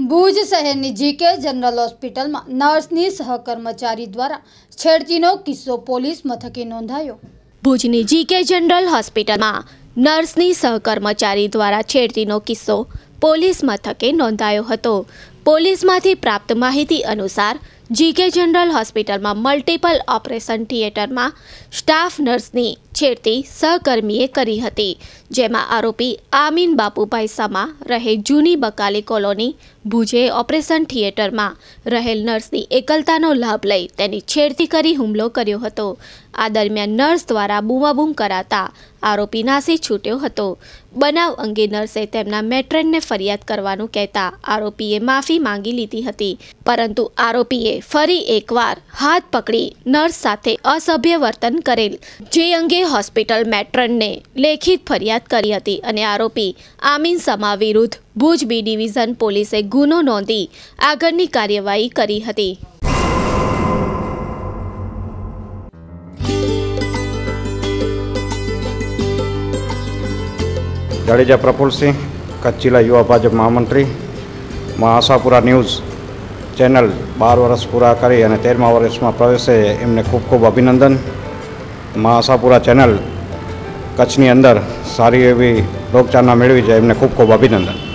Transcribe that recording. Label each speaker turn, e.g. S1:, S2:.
S1: ભુજ શહેરની GK general હોસ્પિટલમાં નર્સની સહકર્મચારી દ્વારા છેડતીનો કિસ્સો પોલીસ મથકે નોંધાયો.
S2: ભુજની જીકે જનરલ હોસ્પિટલમાં નર્સની સહકર્મચારી દ્વારા છેડતીનો કિસ્સો પોલીસ મથકે નોંધાયો હતો. પોલીસમાંથી પ્રાપ્ત માહિતી અનુસાર, જીકે જનરલ હોસ્પિટલમાં મલ્ટિપલ ઓપરેશન થિયેટરમાં સ્ટાફ નર્સની છેડતી સહકર્મીએ કરી હતી, જેમાં આરોપી આમીન બાપુભાઈ સમા રહે જૂની બકાલી કોલોની, ભુજે ઓપરેશન થિયેટરમાં રહેલ નર્સની એકલતાનો લાભ લઈ તેની છેડતી કરી હુમલો કર્યો હતો. આ દરમિયાન નર્સ દ્વારા બૂમાબૂમ કરાતા આરોપી નાસી છૂટ્યો હતો. બનાવ અંગે નર્સે તેમના મેટ્રનને ફરિયાદ કરવાનું કહેતા આરોપીએ માફી માંગી લીધી હતી. પરંતુ આરોપીએ ફરી એકવાર હાથ પકડી નર્સ સાથે અસભ્ય વર્તન કરેલ, જે અંગે હોસ્પિટલ મેટ્રનને લેખિત ફરિયાદ કરી હતી અને આરોપી આમીન સમા વિરુદ્ધ ભુજ બી ડિવિઝન પોલીસે ગુનો નોંધી આગળની કાર્યવાહી કરી હતી.
S3: જાડેજા પ્રફુલસિંહ કચ્છ જિલ્લા યુવા ભાજપ મહામંત્રી મા આશાપુરા ન્યૂઝ ચેનલ બાર વર્ષ પૂરા કરી અને તેરમા વર્ષમાં પ્રવેશે એમને ખૂબ ખૂબ અભિનંદન. મા આશાપુરા ચેનલ કચ્છની અંદર સારી એવી લોકચાલના મેળવી છે, એમને ખૂબ ખૂબ અભિનંદન.